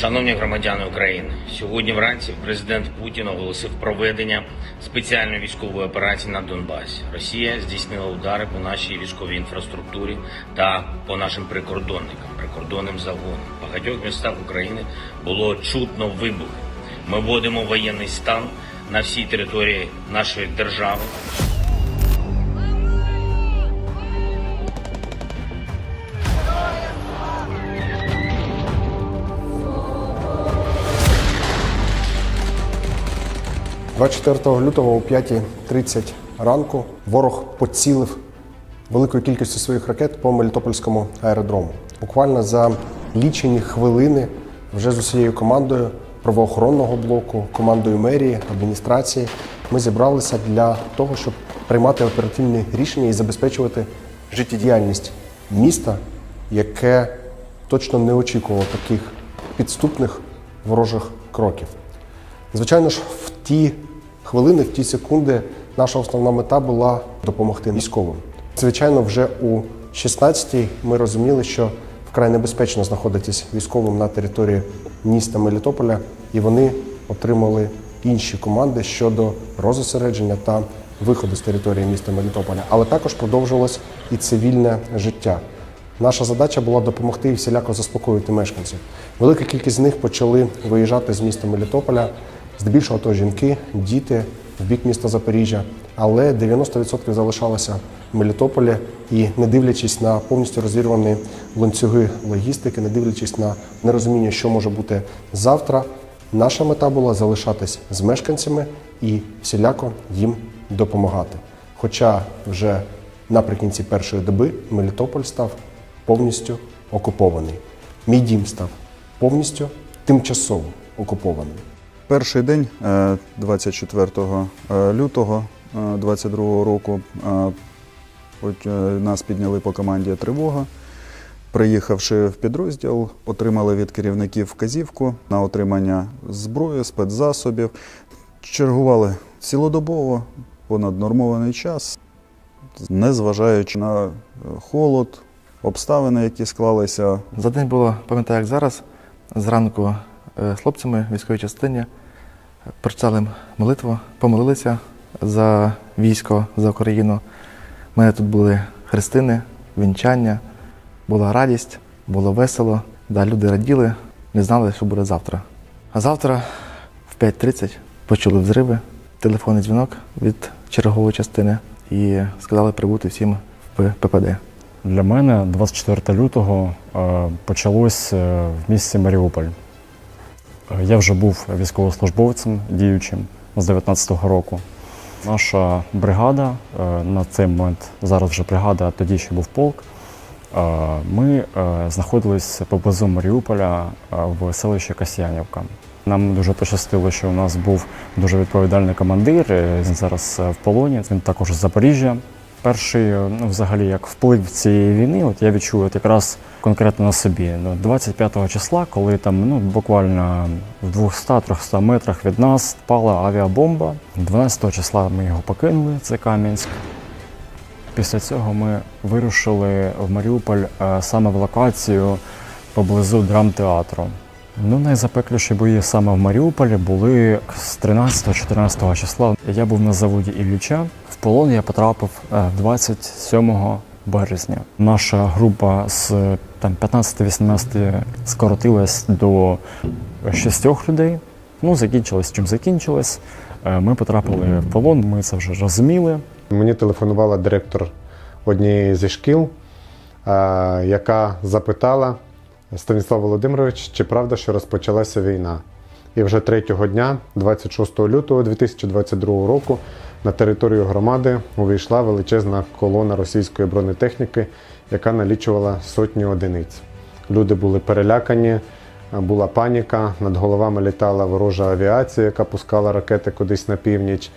Шановні громадяни України, сьогодні вранці президент Путін оголосив проведення спеціальної військової операції на Донбасі. Росія здійснила удари по нашій військовій інфраструктурі та по нашим прикордонникам, прикордонним загонам. В багатьох містах України було чутно вибухи. Ми вводимо воєнний стан на всій території нашої держави. – 24 лютого о 5.30 ранку ворог поцілив великою кількістю своїх ракет по Мелітопольському аеродрому. Буквально за лічені хвилини вже з усією командою правоохоронного блоку, командою мерії, адміністрації ми зібралися для того, щоб приймати оперативні рішення і забезпечувати життєдіяльність міста, яке точно не очікувало таких підступних ворожих кроків. Звичайно ж, в ті хвилини, в ті секунди, наша основна мета була допомогти військовим. Звичайно, вже у 16-й ми розуміли, що вкрай небезпечно знаходитись військовим на території міста Мелітополя, і вони отримали інші команди щодо розосередження та виходу з території міста Мелітополя. Але також продовжилось і цивільне життя. Наша задача була допомогти і всіляко заспокоїти мешканців. Велика кількість з них почали виїжджати з міста Мелітополя, здебільшого то жінки, діти в бік міста Запоріжжя, але 90% залишалося в Мелітополі і не дивлячись на повністю розірвані ланцюги логістики, не дивлячись на нерозуміння, що може бути завтра, наша мета була залишатись з мешканцями і всіляко їм допомагати. Хоча вже наприкінці першої доби Мелітополь став повністю окупований. Мій дім став повністю тимчасово окупований. Перший день, е, 24 е, лютого 22 року, е, от, е, нас підняли по команді тривога. Приїхавши в підрозділ, отримали від керівників вказівку на отримання зброї, спецзасобів. Чергували цілодобово, понаднормований час, незважаючи на е, холод, обставини, які склалися За день було, пам'ятаю, як зараз, зранку е, з хлопцями в військовій частині е, прочитали молитву, помолилися за військо, за Україну. У мене тут були хрестини, вінчання, була радість, було весело. Да, люди раділи, не знали, що буде завтра. А завтра в 5.30 почули взриви, телефонний дзвінок від чергової частини і сказали прибути всім в ППД. Для мене 24 лютого е, почалось е, в місті Маріуполь. Я вже був військовослужбовцем діючим з 19-го року. Наша бригада е, на цей момент, зараз вже бригада, а тоді ще був полк. е, Ми е, знаходились поблизу Маріуполя в селищі Касьянівка. Нам дуже пощастило, що у нас був дуже відповідальний командир. Він зараз в полоні. Він також з Запоріжжя. Перший, е, ну, взагалі, як вплив цієї війни, от я відчув от якраз конкретно на собі. Ну, 25 числа, коли там ну, буквально в 200-300 метрах від нас впала авіабомба. 12 числа ми його покинули, це Кам'янськ. Після цього ми вирушили в Маріуполь е, саме в локацію поблизу драмтеатру. Ну, найзапекліші бої саме в Маріуполі були з 13-14 числа. Я був на заводі Ілліча. Полон я потрапив е, 27 березня. Наша група з там 15-18 скоротилась до шістьох людей. Ну, закінчилось чим закінчилось. Е, Ми потрапили в полон, ми це вже розуміли. Мені телефонувала директор однієї зі шкіл, е, яка запитала Станіслав Володимирович, чи правда, що розпочалася війна. І вже третього дня, 26 лютого 2022 року, на територію громади увійшла величезна колона російської бронетехніки, яка налічувала сотні одиниць. Люди були перелякані, була паніка, над головами літала ворожа авіація, яка пускала ракети кудись на північ.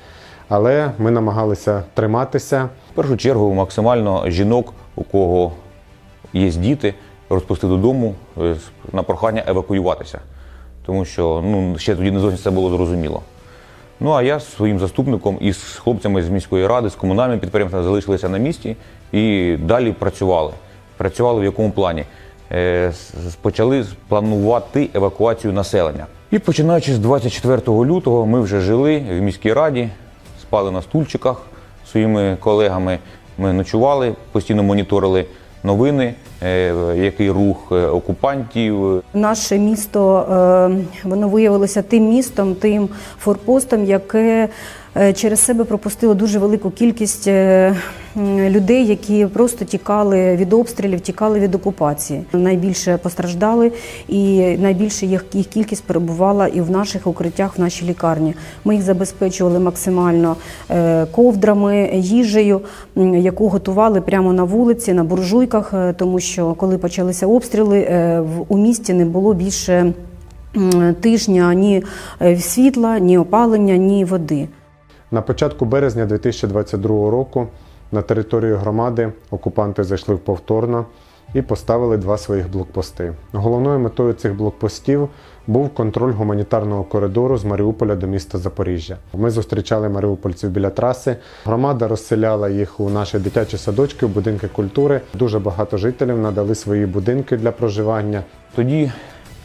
Але ми намагалися триматися. В першу чергу максимально жінок, у кого є діти, розпусти додому е, на прохання евакуюватися. Тому що ну, ще тоді не зовсім це було зрозуміло. Ну а я з своїм заступником і з хлопцями з міської ради, з комунальним підприємством залишилися на місці і далі працювали. Працювали в якому плані? е, почали планувати евакуацію населення. І починаючи з 24 лютого, ми вже жили в міській раді, спали на стульчиках своїми колегами. Ми ночували, постійно моніторили новини, е, який рух е, окупантів, Наше місто е, воно виявилося тим містом, тим форпостом, яке через себе пропустило дуже велику кількість е, людей, які просто тікали від обстрілів, тікали від окупації. Найбільше постраждали, і найбільше їх, їх кількість перебувала і в наших укриттях, в нашій лікарні. Ми їх забезпечували максимально е, ковдрами, їжею, яку готували прямо на вулиці, на буржуйках, е, тому що коли почалися обстріли, е, у місті не було більше тижня ні е, світла, ні опалення, ні води. На початку березня 2022 року на територію громади окупанти зайшли повторно і поставили два своїх блокпости. Головною метою цих блокпостів був контроль гуманітарного коридору з Маріуполя до міста Запоріжжя. Ми зустрічали маріупольців біля траси. Громада розселяла їх у наші дитячі садочки, в будинки культури. Дуже багато жителів надали свої будинки для проживання. Тоді,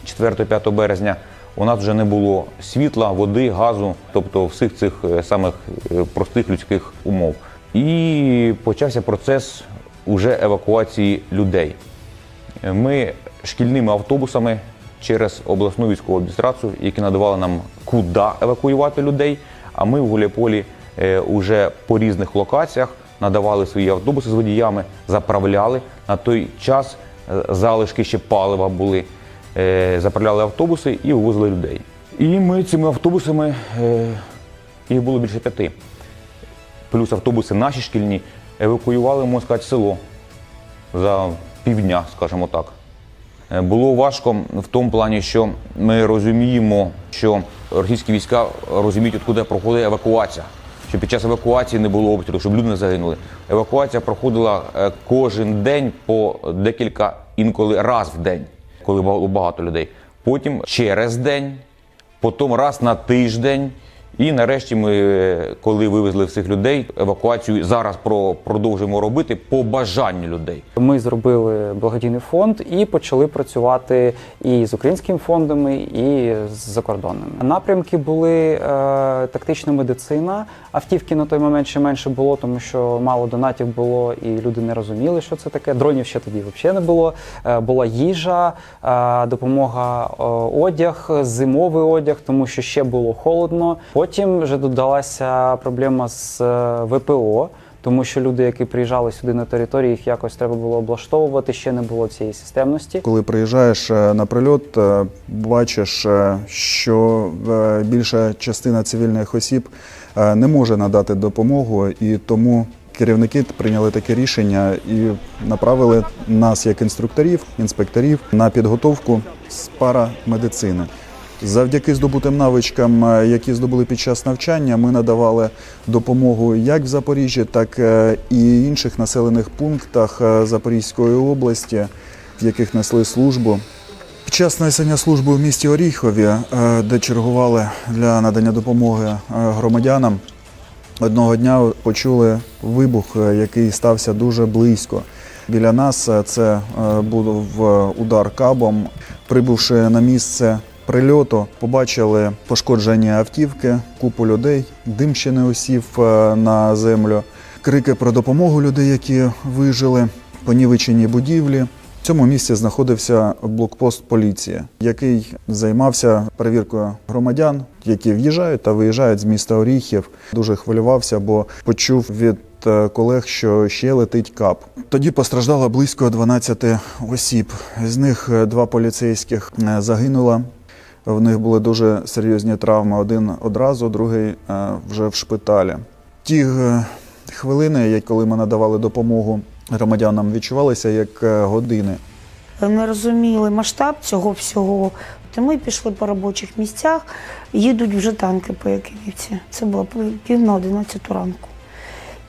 4-5 березня, у нас вже не було світла, води, газу, тобто всіх цих е, самих е, простих людських умов. І почався процес уже евакуації людей. Е, Ми шкільними автобусами через обласну військову адміністрацію, які надавали нам куди евакуювати людей. А ми в Гуляйполі е, уже по різних локаціях надавали свої автобуси з водіями, заправляли. На той час е, залишки ще палива були. Е, Заправляли автобуси і вивозили людей. І ми цими автобусами, е, їх було більше п'яти, плюс автобуси наші шкільні, евакуювали, можна сказати, село за півдня, скажімо так. Е, Було важко в тому плані, що ми розуміємо, що російські війська розуміють, откуди проходить евакуація. Що під час евакуації не було обстрілу, щоб люди не загинули. Евакуація проходила кожен день по декілька, інколи раз в день, коли було багато людей. Потім через день, потім раз на тиждень. І нарешті ми, коли вивезли всіх людей, евакуацію зараз про- продовжуємо робити по бажанню людей. Ми зробили благодійний фонд і почали працювати і з українськими фондами, і з закордонними. Напрямки були е, тактична медицина. Автівки на той момент ще менше було, тому що мало донатів було, і люди не розуміли, що це таке. Дронів ще тоді взагалі не було. Е, була їжа, е, допомога е, одяг, зимовий одяг, тому що ще було холодно. Потім вже додалася проблема з е, ВПО. Тому що люди, які приїжджали сюди на територію, їх якось треба було облаштовувати, ще не було цієї системності. Коли приїжджаєш е, на прильот, е, бачиш, що більша частина цивільних осіб не може надати допомогу, і тому керівники прийняли таке рішення і направили нас, як інструкторів, інспекторів, на підготовку з парамедицини. Завдяки здобутим навичкам, е, які здобули під час навчання, ми надавали допомогу як в Запоріжжі, так е, і інших населених пунктах е, Запорізької області, в яких несли службу. Під час несення служби в місті Оріхові, де чергували для надання допомоги громадянам, одного дня почули вибух, який стався дуже близько. Біля нас це був удар кабом. Прибувши на місце прильоту, побачили пошкоджені автівки, купу людей, дим ще не осів е, на землю, крики про допомогу людей, які вижили, понівечені будівлі. В цьому місці знаходився блокпост поліції, який займався перевіркою громадян, які в'їжджають та виїжджають з міста Оріхів. Дуже хвилювався, бо почув від е, колег, що ще летить кап. Тоді постраждало близько 12 осіб. З них е, два поліцейських загинуло. В них були дуже серйозні травми. Один одразу, другий е, вже в шпиталі. Ті хвилини, коли ми надавали допомогу громадянам, відчувалися як е, години. не розуміли масштаб цього всього. То ми пішли по робочих місцях, їдуть вже танки по Якимівці. Це було пів на 11 ранку.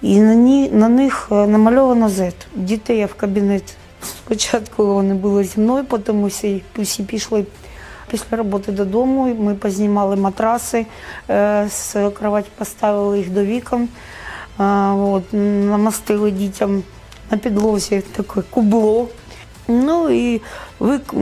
І на, ні, на них е, намальовано Z. Дітей я в кабінет. Спочатку вони були зі мною, потім всі, всі пішли після роботи додому. Ми познімали матраси, е, з кроваті поставили їх до вікон, е, от, намастили дітям на підлозі таке кубло. Ну і вик...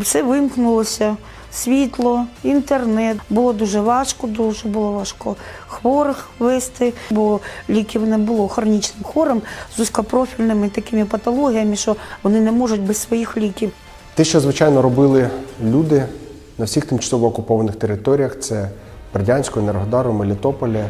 все вимкнулося. Світло, інтернет. Було дуже важко, дуже було важко хворих вести, бо ліків не було хронічним хворим з узкопрофільними такими патологіями, що вони не можуть без своїх ліків. Те, що звичайно робили люди на всіх тимчасово окупованих територіях, це Бердянську, Енергодару, Мелітополі,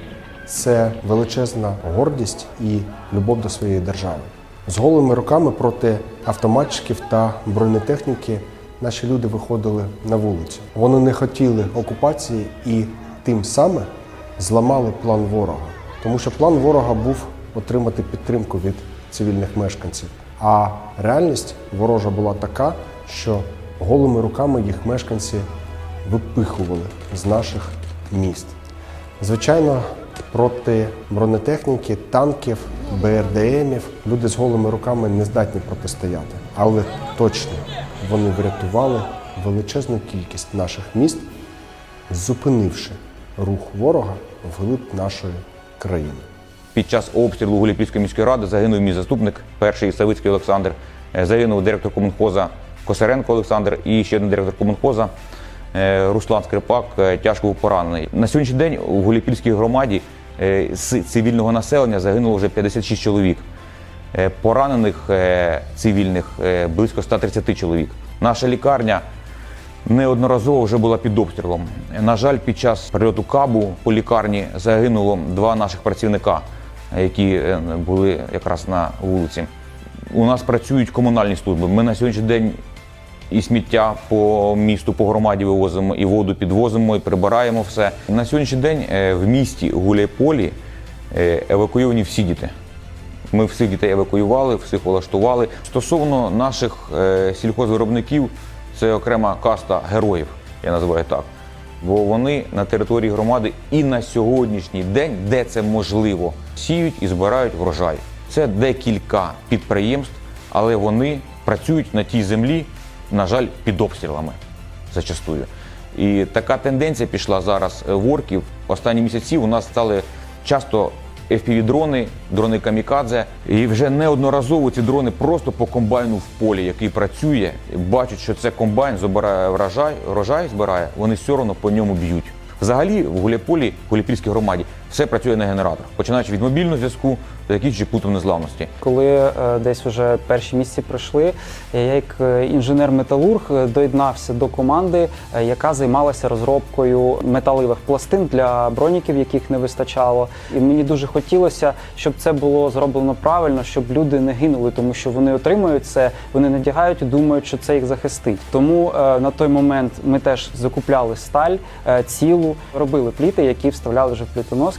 це величезна гордість і любов до своєї держави. З голими руками проти автоматчиків та бронетехніки наші люди виходили на вулицю. Вони не хотіли окупації і тим самим зламали план ворога. Тому що план ворога був отримати підтримку від цивільних мешканців. А реальність ворожа була така, що голими руками їх мешканці випихували з наших міст. Звичайно, проти бронетехніки, танків, БРДМів люди з голими руками не здатні протистояти. Але точно вони врятували величезну кількість наших міст, зупинивши рух ворога вглиб нашої країни. Під час обстрілу Гуляйпільської міської ради загинув мій заступник, перший Савицький Олександр, загинув директор комунхоза Косаренко Олександр і ще один директор комунхоза е, Руслан Скрипак е, тяжко поранений. На сьогоднішній день у Гуляйпільській громаді е, з цивільного населення загинуло вже 56 чоловік. Поранених цивільних близько 130 чоловік. Наша лікарня неодноразово вже була під обстрілом. На жаль, під час прильоту кабу по лікарні загинуло два наших працівника, які були якраз на вулиці. У нас працюють комунальні служби. Ми на сьогоднішній день і сміття по місту, по громаді вивозимо, і воду підвозимо, і прибираємо все. На сьогоднішній день е, в місті Гуляйполі е, евакуйовані всі діти. Ми всіх дітей евакуювали, всіх влаштували. Стосовно наших е, сільхозвиробників, це окрема каста героїв, я називаю так. Бо вони на території громади і на сьогоднішній день, де це можливо, сіють і збирають врожай. Це декілька підприємств, але вони працюють на тій землі, на жаль, під обстрілами зачастую. І така тенденція пішла зараз е, в орків. Останні місяці у нас стали часто FPV-дрони, дрони камікадзе. І вже неодноразово ці дрони просто по комбайну в полі, який працює, бачать, що це комбайн збирає врожай, врожай збирає, вони все одно по ньому б'ють. Взагалі в Гуляйполі, в Гуляйпільській громаді, все працює на генераторах, починаючи від мобільного зв'язку до закінчуючи пунктом незламності. Коли е, десь вже перші місяці пройшли, я як е, інженер-металург е, доєднався до команди, яка займалася розробкою металевих пластин для броніків, яких не вистачало. І мені дуже хотілося, щоб це було зроблено правильно, щоб люди не гинули, тому що вони отримують це, вони надягають і думають, що це їх захистить. Тому на той момент ми теж закупляли сталь цілу, робили пліти, які вставляли вже в плітоноски,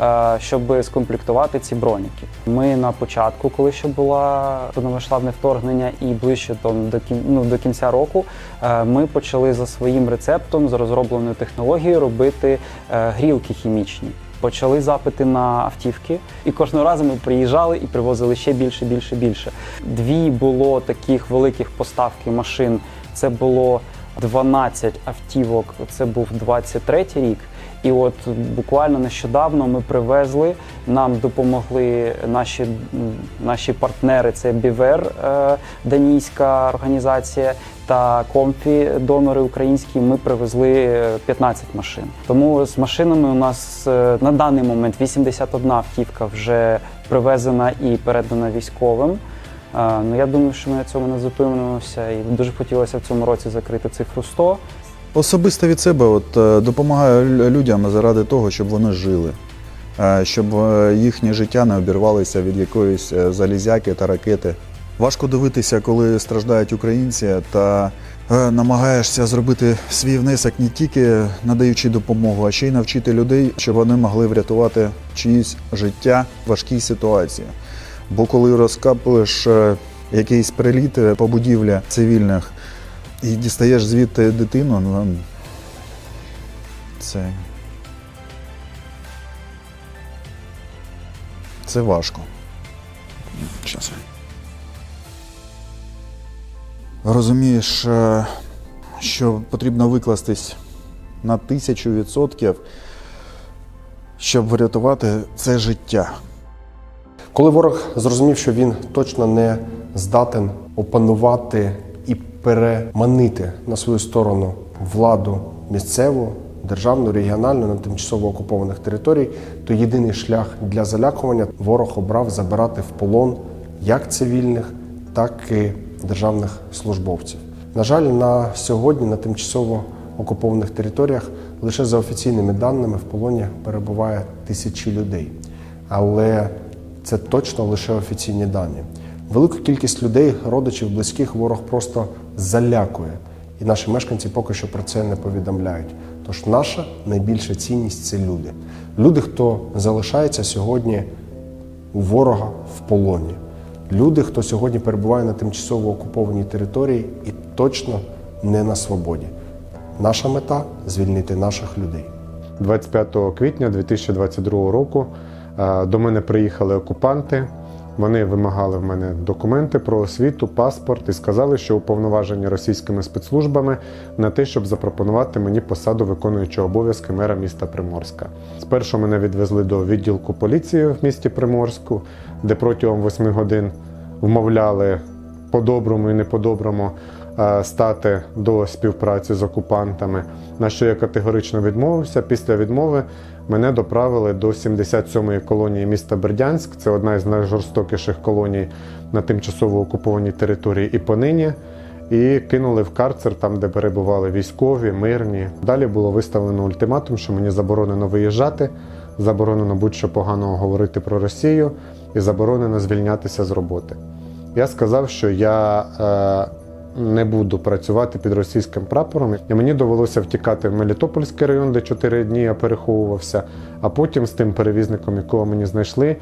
е, щоб скомплектувати ці броніки. Ми на початку, коли ще була повномасштабне вторгнення, і ближче там, до кін, ну, до кінця року, е, ми почали за своїм рецептом, за розробленою технологією робити е, грілки хімічні. Почали запити на автівки, і кожного разу ми приїжджали і привозили ще більше, більше, більше. Дві було таких великих поставки машин. Це було 12 автівок. Це був 23 рік. І от буквально нещодавно ми привезли, нам допомогли наші, наші партнери, це Бівер, е, данійська організація, та Комфі, донори українські. Ми привезли е, 15 машин. Тому з машинами у нас е, на даний момент 81 автівка вже привезена і передана військовим. Е, Ну я думаю, що ми на цьому не зупинимося, і дуже хотілося в цьому році закрити цифру 100. Особисто від себе от, е, допомагаю людям заради того, щоб вони жили, е, щоб е, їхнє життя не обірвалося від якоїсь залізяки та ракети. Важко дивитися, коли страждають українці, та намагаєшся зробити свій внесок не тільки надаючи допомогу, а ще й навчити людей, щоб вони могли врятувати чиїсь життя в важкій ситуації. Бо коли розкапуєш якийсь приліт по будівлі цивільних, і дістаєш звідти дитину, ну це. Це важко. Щас. Розумієш, е, що потрібно викластись на тисячу відсотків, щоб врятувати це життя. Коли ворог зрозумів, що він точно не здатен опанувати переманити на свою сторону владу місцеву, державну, регіональну на тимчасово окупованих територій, то єдиний шлях для залякування ворог обрав забирати в полон як цивільних, так і державних службовців. На жаль, на сьогодні на тимчасово окупованих територіях лише за офіційними даними в полоні перебуває тисячі людей. Але це точно лише офіційні дані. Велику кількість людей, родичів, близьких ворог просто залякує. І наші мешканці поки що про це не повідомляють. Тож наша найбільша цінність це люди. Люди, хто залишається сьогодні у ворога в полоні. Люди, хто сьогодні перебуває на тимчасово окупованій території і точно не на свободі. Наша мета звільнити наших людей. 25 квітня 2022 року е, до мене приїхали окупанти. Вони вимагали в мене документи про освіту, паспорт і сказали, що уповноважені російськими спецслужбами на те, щоб запропонувати мені посаду виконуючого обов'язки мера міста Приморська. Спершу мене відвезли до відділку поліції в місті Приморську, де протягом 8 годин вмовляли по-доброму і не по-доброму е, стати до співпраці з окупантами, на що я категорично відмовився. Після відмови мене доправили до 77-ї колонії міста Бердянськ. Це одна із найжорстокіших колоній на тимчасово окупованій території і понині. І кинули в карцер, там, де перебували військові, мирні. Далі було виставлено ультиматум, що мені заборонено виїжджати, заборонено будь-що поганого говорити про Росію і заборонено звільнятися з роботи. Я сказав, що я е, не буду працювати під російським прапором, і мені довелося втікати в Мелітопольський район, де 4 дні я переховувався. А потім з тим перевізником, якого мені знайшли,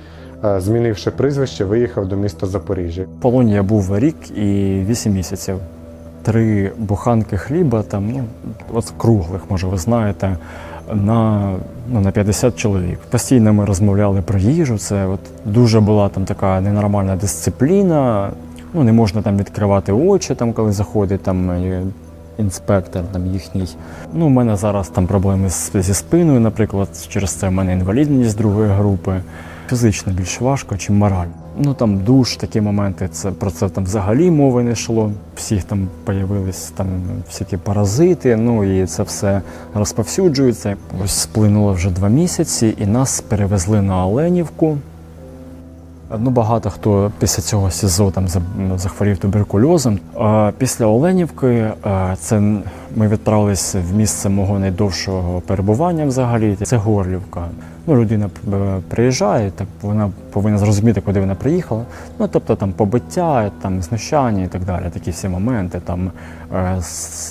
е, змінивши прізвище, виїхав до міста Запоріжжя. В полоні я був рік і 8 місяців. Три буханки хліба, там, ну, от круглих, може, ви знаєте, на, ну, на 50 чоловік. Постійно ми розмовляли про їжу. Це от дуже була там така ненормальна дисципліна. Ну, не можна там відкривати очі, там, коли заходить там е, інспектор там їхній. Ну, у мене зараз там проблеми зі спиною, наприклад, через це в мене інвалідність другої групи. Фізично більш важко, чим морально. Ну там душ, такі моменти, це про це там взагалі мови не йшло. Всіх там появились там всякі паразити, ну і це все розповсюджується. Ось сплинуло вже два місяці, і нас перевезли на Оленівку. Ну, багато хто після цього СІЗО там захворів туберкульозом. Після Оленівки це ми відправились в місце мого найдовшого перебування взагалі. Це Горлівка. Ну, людина приїжджає, так вона повинна зрозуміти, куди вона приїхала. Ну, тобто там побиття, там знущання і так далі. Такі всі моменти. Там е,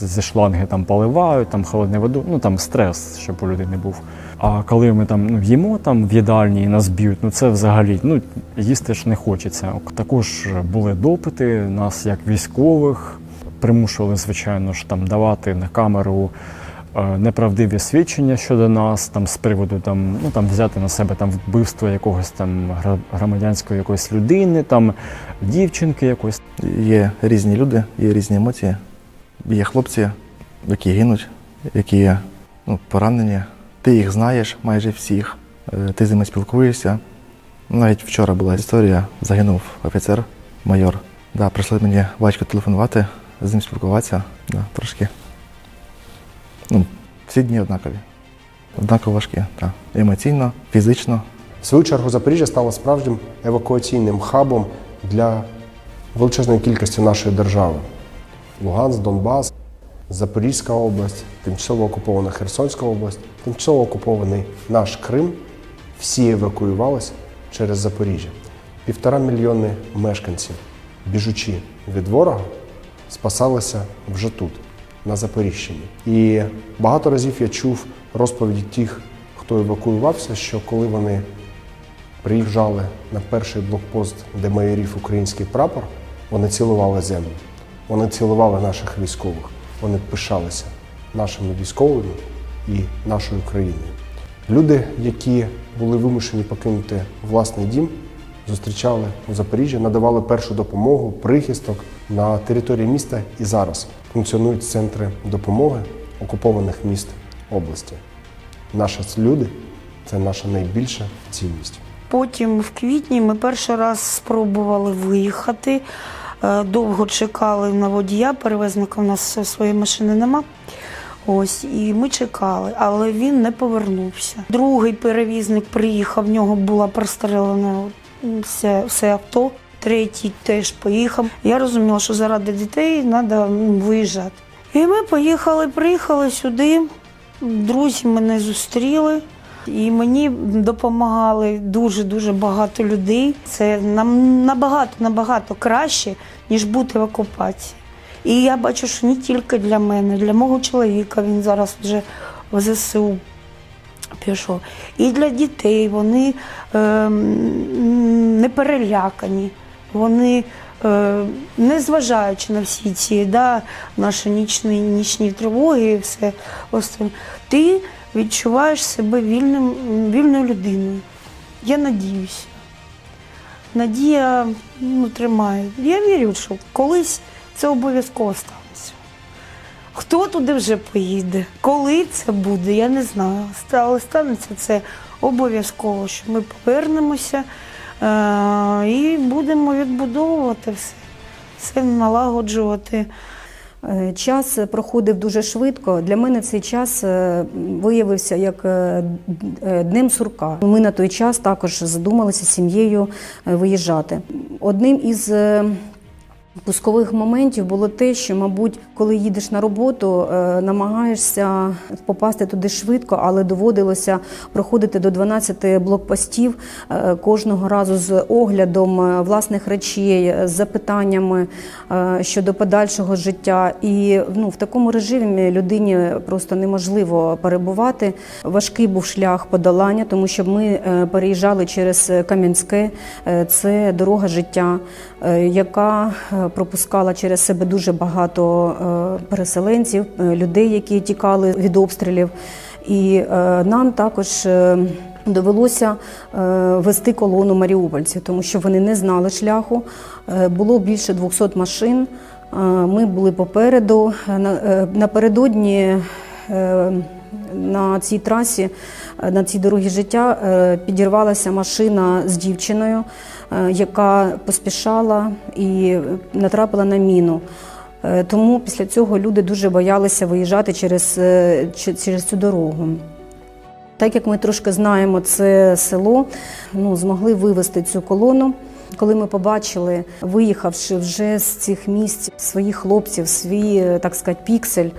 зі шланги там поливають, там холодну воду, ну там стрес, щоб у людини був. А коли ми там ну, їмо там в їдальні і нас б'ють, ну це взагалі ну, їсти ж не хочеться. Також були допити нас як військових, примушували, звичайно ж, там давати на камеру е, неправдиві свідчення щодо нас, там з приводу там, ну, там взяти на себе там вбивство якогось там громадянської якоїсь людини, там дівчинки якоїсь. Є різні люди, є різні емоції. Є хлопці, які гинуть, які ну, поранені. Ти їх знаєш майже всіх, е, ти з ними спілкуєшся. Навіть вчора була історія, загинув офіцер, майор. Да, прийшли мені батько телефонувати, з ним спілкуватися. Да, трошки. Ну, всі дні однакові. Однаково важкі. Так. Емоційно, фізично. В свою чергу Запоріжжя стало справжнім евакуаційним хабом для величезної кількості нашої держави. Луганськ, Донбас, Запорізька область, тимчасово окупована Херсонська область, тимчасово окупований наш Крим. Всі евакуювалися через Запоріжжя. Півтора мільйони мешканців, біжучи від ворога, спасалися вже тут, на Запоріжчині. І багато разів я чув розповіді тих, хто евакуювався, що коли вони приїжджали на перший блокпост, де майорів український прапор, вони цілували землю. Вони цілували наших військових. Вони пишалися нашими військовими і нашою країною. Люди, які були вимушені покинути власний дім, зустрічали у Запоріжжі, надавали першу допомогу, прихисток на території міста і зараз функціонують центри допомоги окупованих міст області. Наші люди це наша найбільша цінність. Потім в квітні ми перший раз спробували виїхати. Е, Довго чекали на водія, перевезника у нас своєї машини нема. Ось, і ми чекали, але він не повернувся. Другий перевізник приїхав, в нього була прострелена все, все авто. Третій теж поїхав. Я розуміла, що заради дітей треба виїжджати. І ми поїхали, приїхали сюди. Друзі мене зустріли. І мені допомагали дуже-дуже багато людей. Це нам набагато набагато краще, ніж бути в окупації. І я бачу, що не тільки для мене, для мого чоловіка він зараз вже в ЗСУ пішов. І для дітей вони е, не перелякані, вони, е, незважаючи на всі ці да, наші нічні, нічні тривоги все остальне, ти відчуваєш себе вільним, вільною людиною. Я надіюся. Надія ну, тримає. Я вірю, що колись це обов'язково станеться. Хто туди вже поїде? Коли це буде, я не знаю. Але станеться це обов'язково, що ми повернемося е- і будемо відбудовувати все, все налагоджувати. Е, Час проходив дуже швидко. Для мене цей час е, виявився як е, днем сурка. Ми на той час також задумалися з сім'єю виїжджати. Одним із пускових моментів було те, що, мабуть, коли їдеш на роботу, е, намагаєшся попасти туди швидко, але доводилося проходити до 12 блокпостів е, кожного разу з оглядом е, власних речей, з запитаннями щодо подальшого життя. І ну, в такому режимі людині просто неможливо перебувати. Важкий був шлях подолання, тому що ми переїжджали через Кам'янське. Це дорога життя, яка е, пропускала через себе дуже багато е, переселенців, е, людей, які тікали від обстрілів. І е, нам також е, довелося е, вести колону маріупольців, тому що вони не знали шляху. Е, Було більше 200 машин. Е, Ми були попереду. Е, на- е, Напередодні е, на цій трасі, е, на цій дорогі життя е, підірвалася машина з дівчиною, е, яка поспішала і натрапила на міну. Е, Тому після цього люди дуже боялися виїжджати через, е, через цю дорогу. Так як ми трошки знаємо це село, ну, змогли вивести цю колону. Коли ми побачили, виїхавши вже з цих місць своїх хлопців, свій, е, так сказати, піксель,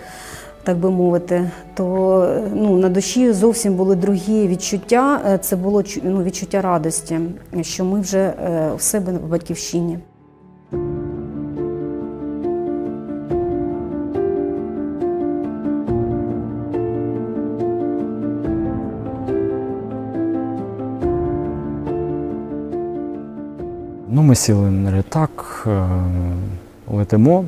так би мовити, то ну, на душі зовсім були другі відчуття. Е, Це було ну, відчуття радості, що ми вже е, в себе в батьківщині. Ну, ми сіли на літак, е, летимо.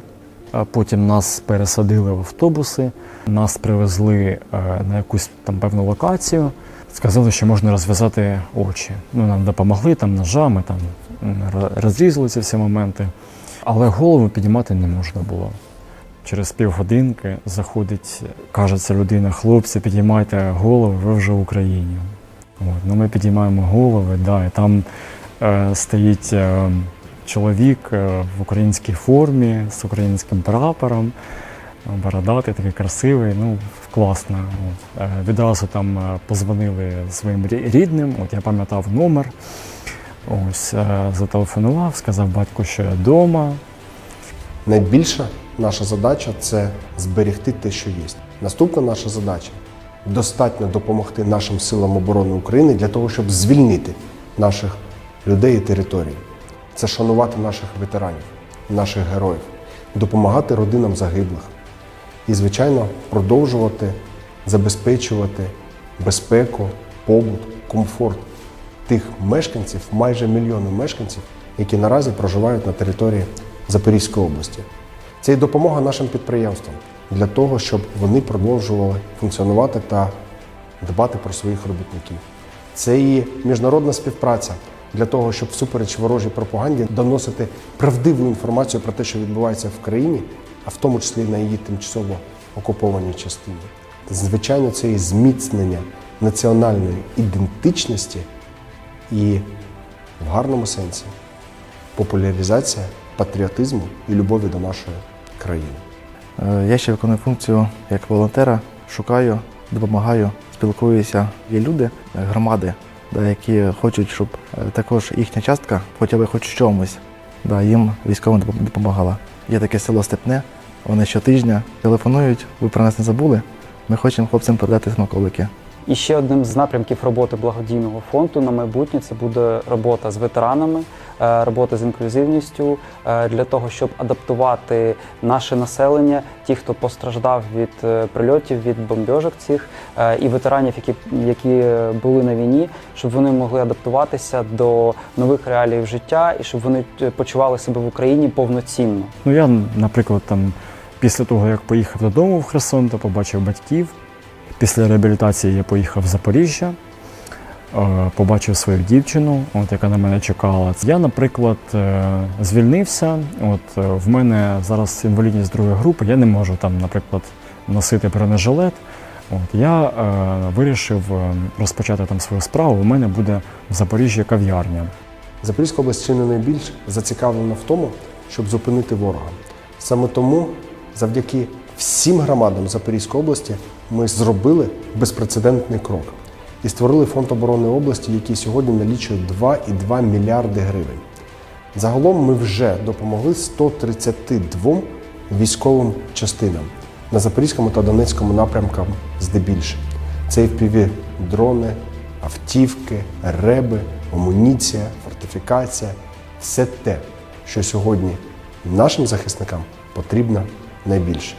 Потім нас пересадили в автобуси, нас привезли е, на якусь там певну локацію. Сказали, що можна розв'язати очі. Ну, нам допомогли там ножами, там розрізали ці всі моменти. Але голову піднімати не можна було. Через півгодинки заходить, кажеться людина, хлопці, підіймайте голови, ви вже в Україні. От, ну, ми підіймаємо голови, да, і там е, стоїть е, чоловік е, в українській формі з українським прапором, бородатий, такий красивий, ну, класно. Е, відразу там е, позвонили своїм рідним, от я пам'ятав номер. Ось, зателефонував, сказав батьку, що я вдома. Найбільша наша задача це зберегти те, що є. Наступна наша задача достатньо допомогти нашим силам оборони України для того, щоб звільнити наших людей і території. Це шанувати наших ветеранів, наших героїв, допомагати родинам загиблих і, звичайно, продовжувати забезпечувати безпеку, побут, комфорт тих мешканців, майже мільйону мешканців, які наразі проживають на території Запорізької області. Це і допомога нашим підприємствам для того, щоб вони продовжували функціонувати та дбати про своїх робітників. Це і міжнародна співпраця для того, щоб всупереч ворожій пропаганді доносити правдиву інформацію про те, що відбувається в країні, а в тому числі на її тимчасово окупованій частині. Звичайно, це і зміцнення національної ідентичності і в гарному сенсі популяризація патріотизму і любові до нашої країни. Е, Я ще виконую функцію як волонтера, шукаю, допомагаю, спілкуюся. Є люди, е, громади, які хочуть, щоб е, також їхня частка, хоча б хоч в чомусь, да, їм військовим допомагала. Є таке село Степне, вони щотижня телефонують, ви про нас не забули. Ми хочемо хлопцям передати смаколики. І ще одним з напрямків роботи благодійного фонду на майбутнє це буде робота з ветеранами, е, робота з інклюзивністю е, для того, щоб адаптувати наше населення, ті, хто постраждав від е, прильотів, від бомбьожок цих, і ветеранів, які, які були на війні, щоб вони могли адаптуватися до нових реалій життя і щоб вони почували себе в Україні повноцінно. Ну я, наприклад, там після того, як поїхав додому в Херсон, то побачив батьків. Після реабілітації я поїхав в Запоріжжя, е, побачив свою дівчину, от, яка на мене чекала. Я, наприклад, е, звільнився. От, е, в мене зараз інвалідність другої групи, я не можу там, наприклад, носити бронежилет. От, я е, вирішив розпочати там свою справу. У мене буде в Запоріжжі кав'ярня. Запорізька область чи не найбільш зацікавлена в тому, щоб зупинити ворога. Саме тому, завдяки всім громадам Запорізької області, ми зробили безпрецедентний крок і створили фонд оборони області, який сьогодні налічує 2,2 мільярди гривень. Загалом ми вже допомогли 132 військовим частинам на Запорізькому та Донецькому напрямкам здебільше. Це FPV дрони, автівки, реби, амуніція, фортифікація все те, що сьогодні нашим захисникам потрібно найбільше.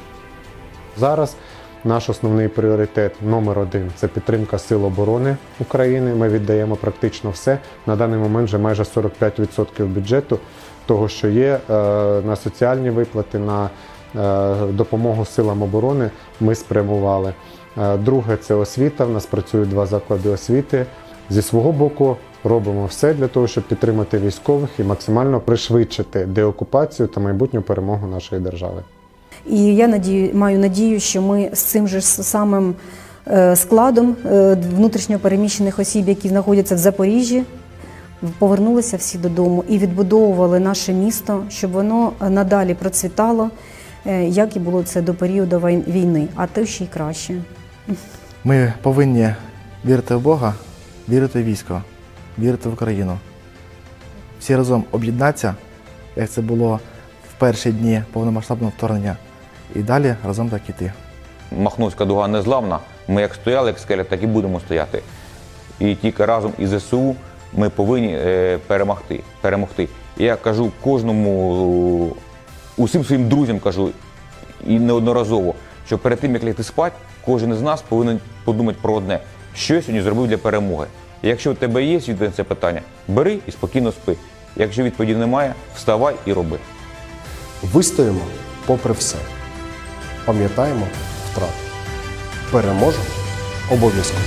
Зараз наш основний пріоритет номер один це підтримка Сил оборони України. Ми віддаємо практично все. На даний момент вже майже 45% бюджету того, що є е, на соціальні виплати, на е, допомогу силам оборони. Ми спрямували. Е, Друге це освіта. В нас працюють два заклади освіти. Зі свого боку робимо все для того, щоб підтримати військових і максимально пришвидшити деокупацію та майбутню перемогу нашої держави. І я надію, маю надію, що ми з цим же самим е, складом е, внутрішньо переміщених осіб, які знаходяться в Запоріжжі, повернулися всі додому і відбудовували наше місто, щоб воно надалі процвітало, е, як і було це до періоду війни, а то ще й краще. Ми повинні вірити в Бога, вірити в військо, вірити в Україну. Всі разом об'єднатися, як це було в перші дні повномасштабного вторгнення, і далі разом так іти. Махновська дуга незламна. Ми як стояли, як скеля, так і будемо стояти. І тільки разом із ЗСУ ми повинні е, перемогти. перемогти. Я кажу кожному, усім своїм друзям кажу, і неодноразово, що перед тим, як лягти спати, кожен із нас повинен подумати про одне, що я сьогодні зробив для перемоги. І якщо у тебе є відповідь на це питання, бери і спокійно спи. Якщо відповіді немає, вставай і роби. Вистоїмо попри все. Пам'ятаємо втрати. Переможемо обов'язково.